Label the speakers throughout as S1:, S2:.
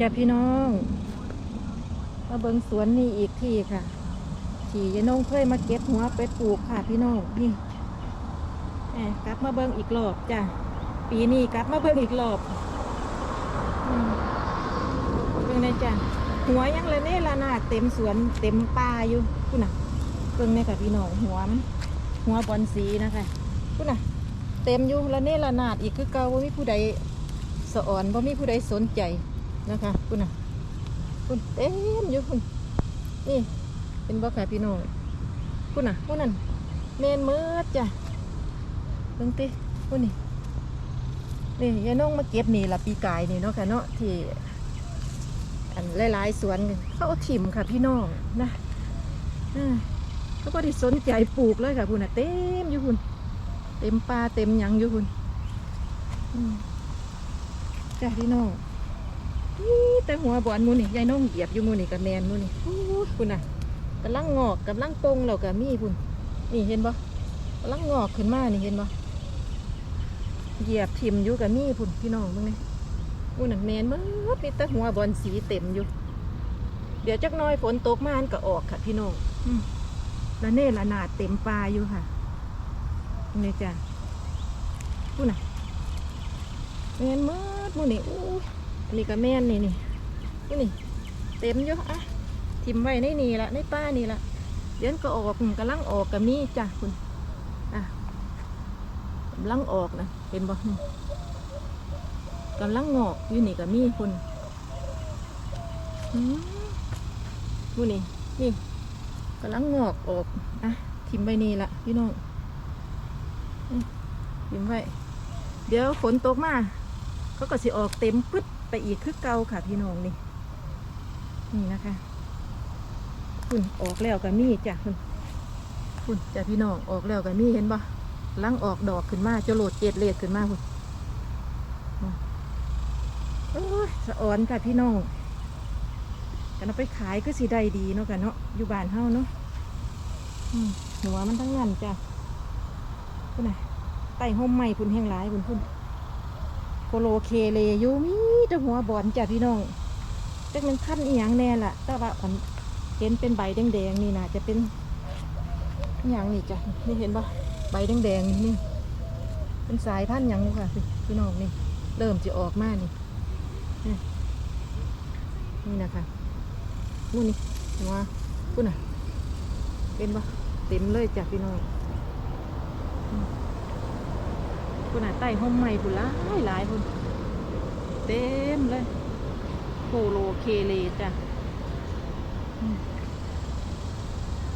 S1: จ้าพี่น้องมาเบิงสวนนี่อีกทีค่ะ ที่ยายนงเคยมาเก็บหัวไปปลูกค่ะพี่น้องนี่กลับมาเบิงอีกรอบจ้ะปีนี้กลับมาเบิงอีกรอบเบิ่งเลยจ้ะหัวยังเลยเนี่ยละนาดเต็มสวนเต็มป่าอยู่คุณน่ะเบิ่งเนี่ยค่ะพี่น้องหัวมันหัวบอลสีนะคะคุณน่ะ เต็มอยู่ละเนี่ยละนาดอีกคือเก่าว่ามีผู้ใดสอนว่ามีผู้ใดสนใจ นะคะคุณน่ะคุณเต็มอยู่คุณนี่เป็นบ่ค่ะพี่น้องคุณน่ะคุณนั่นเมนเมืดจ้ะเบิ่งติคุณนี่นี่ยายน้องมาเก็บนี่ละปีกายนี่เนาะค่ะเนาะที่อันหลายๆสวนเขาเอาถิ่มค่ะพี่น้องนะเขาบ่ได้สนใจปลูกเลยค่ะคุณน่ะเต็มอยู่คุณเต็มป่าเต็มยังอยู่คุณจ้ะพี่น้อง แต่หัวบอนมูนี่ยายน้องเหยียบอยู่มูนี่กับแมนมูนี่คุณน่ะกำลังงอกกำลังปงแล้วก็มีคุณนี่เห็นบ่กำลังงอกขึ้นมานี่เห็นบ่เหยียบทิมอยู่กับมีพุ่นพี่น้องมึงนี่มูน่ะแมนมื่อมีแต่หัวบอนสีเต็มอยู่ เดี๋ยวจักน้อยฝนตกมาอันก็ออกค่ะ พี่น้องแล้วเน่ละนาดเต็มปลาอยู่ค่ะนี่จ้ะคุณน่ะแมนมื่อมูนี่อู้ นนี้ก็แม่นนี่นี่นี่นี่เต็มอยู่อะทิมไว้ในนี่ละในป้านี่ละเดี๋ยวก็ออกกำลังออกกับมีจ้ะคุณอะกำลังออกนะเห็นบ่นี่กำลังงอกอยู่นี่กับมีคุณอืมดูนี่นี่กำลังงอกออกอะทิมไว้นี่ละพี่น้องทิมไว้เดี๋ยวฝนตกมาเขาก็สิออกเต็มปึ๊ด ไปอีกคือเก่าค่ะพี่น้องนี่ นี่นะคะคุณออกแล้วกับมีจ้ะคุณคุณจ้ะพี่น้องออกแล้วกับมีเห็นปะลังออกดอกขึ้นมาจะโหลดเจ็ดเลดขึ้นมาคุณโอ้ยสะอ่อนค่ะพี่น้องกันเอาไปขายก็สิได้ดีเนาะกันเนาะอยู่บ้านเฮาเนาะหัวมันทั้งนั้นจ้ะคุณน่ะไต่ห่มใหม่พุ่นแห้งหลายพุ่นพุ่นโคโลเคเลยูมี แต่หัวบอลจ้ะพี่น้องจักมันพันอีหยังแน่ล่ะ แต่ว่าอันเห็นเป็นใบแดงๆนี่นะจะเป็นอหย่างนี่จ้ะนี่เห็นปะใบแดงๆนี่เป็นสายพันธุ์หยังนี่ค่ะพี่น้องนี่ เริ่มจะออกมานี่นี่นี่นะคะนู่นนี่หัวพูดน่ะเป็นปะเต็มเลยจ้ะพี่น้องอืมคุณอาใต้ห้องใหม่พุ่นหลายหลายพุ่น เต็มเลยโคโลเคเลจ้ะ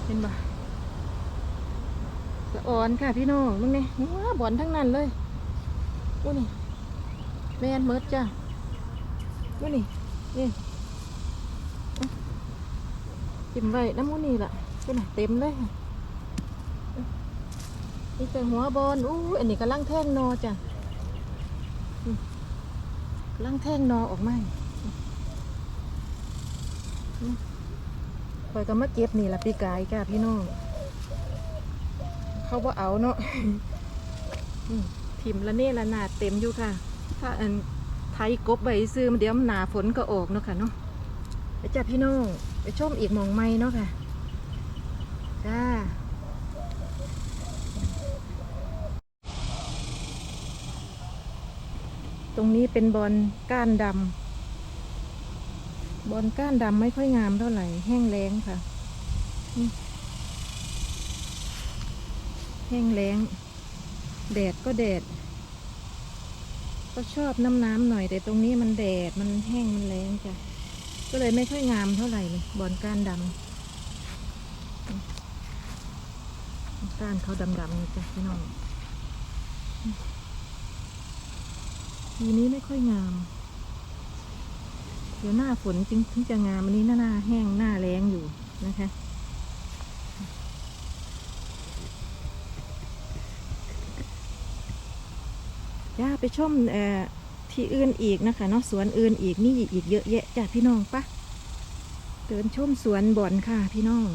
S1: เห็นปะสะอ่อนค่ะพี่น้องมึงนี่ว้าบอนทั้งนั้นเลยอู้นี่แมนเมิดจ้ะอู้นี่นี่จิ้มไว้น้ำมูนี่ล่ะคุณน่ะเต็มเลยนี่แต่หัวบอลอู้อันนี้กำลังแท่งนอจ้ะ กำลังแท่งนอออกมาอืมคอยก็มาเก็บนี่ละพี่กายจ้ะพี่น้อง เขาว่าเอาเนาะอืมทิมละเน่ละนาดเต็มอยู่ค่ะ ถ้าอันไทยกบใบซื้อมันเดี๋ยวมันหนาฝนก็ออกเนาะค่ะเนาะไปจ้ะพี่น้อง ไปชมอีกมองไม้เนาะค่ะ จ้า ตรงนี้เป็นบอลก้านดำบอลก้านดำไม่ค่อยงามเท่าไหร่ แห้งแล้งค่ะ แห้งแล้ง แดดก็แดด ก็ชอบน้ำน้ำหน่อย แต่ตรงนี้มันแดดมันแห้งมันแล้งจ้ะ ก็เลยไม่ค่อยงามเท่าไหร่เลยบอลก้านดำก้านเขาดำๆนี่จ้ะพี่น้อง ปีนี้ไม่ค่อยงาม เดี๋ยวหน้าฝนจึงถึงจะงามอันนี้หน้าหน้าแห้งหน้าแรงอยู่นะคะจ้าไปชมเอ่อที่อื่นอีกนะคะเนาะสวนอื่นอีกนี่อีกเยอะแยะจ้าพี่น้องปะเดินชมสวนบ่อนค่ะพี่น้อง